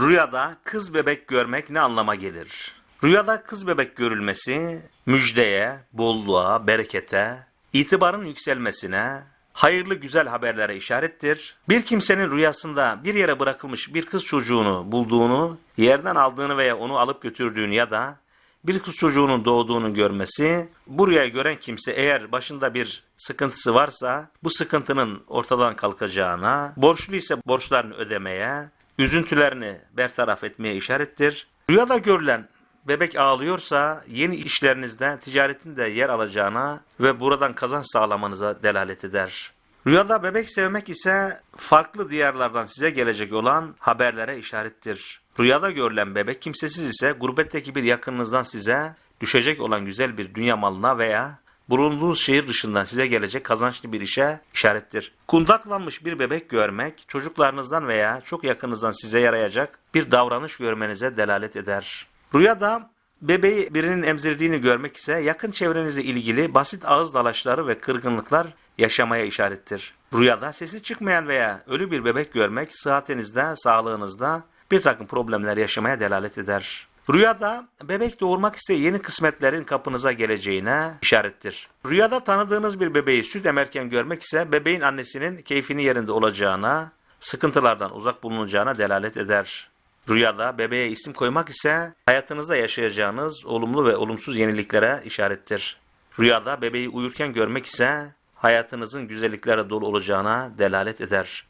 Rüyada kız bebek görmek ne anlama gelir? Rüyada kız bebek görülmesi müjdeye, bolluğa, berekete, itibarın yükselmesine, hayırlı güzel haberlere işarettir. Bir kimsenin rüyasında bir yere bırakılmış bir kız çocuğunu bulduğunu, yerden aldığını veya onu alıp götürdüğünü ya da bir kız çocuğunun doğduğunu görmesi, bu rüyayı gören kimse eğer başında bir sıkıntısı varsa bu sıkıntının ortadan kalkacağına, borçlu ise borçlarını ödemeye, üzüntülerini bertaraf etmeye işarettir. Rüyada görülen bebek ağlıyorsa yeni işlerinizde ticaretinde yer alacağına ve buradan kazanç sağlamanıza delalet eder. Rüyada bebek sevmek ise farklı diyarlardan size gelecek olan haberlere işarettir. Rüyada görülen bebek kimsesiz ise gurbetteki bir yakınınızdan size düşecek olan güzel bir dünya malına veya bulunduğunuz şehir dışından size gelecek kazançlı bir işe işarettir. Kundaklanmış bir bebek görmek çocuklarınızdan veya çok yakınınızdan size yarayacak bir davranış görmenize delalet eder. Rüyada bebeği birinin emzirdiğini görmek ise yakın çevrenizle ilgili basit ağız dalaşları ve kırgınlıklar yaşamaya işarettir. Rüyada sesi çıkmayan veya ölü bir bebek görmek sıhhatinizde, sağlığınızda bir takım problemler yaşamaya delalet eder. Rüyada bebek doğurmak ise yeni kısmetlerin kapınıza geleceğine işarettir. Rüyada tanıdığınız bir bebeği süt emerken görmek ise bebeğin annesinin keyfini yerinde olacağına, sıkıntılardan uzak bulunacağına delalet eder. Rüyada bebeğe isim koymak ise hayatınızda yaşayacağınız olumlu ve olumsuz yeniliklere işarettir. Rüyada bebeği uyurken görmek ise hayatınızın güzelliklere dolu olacağına delalet eder.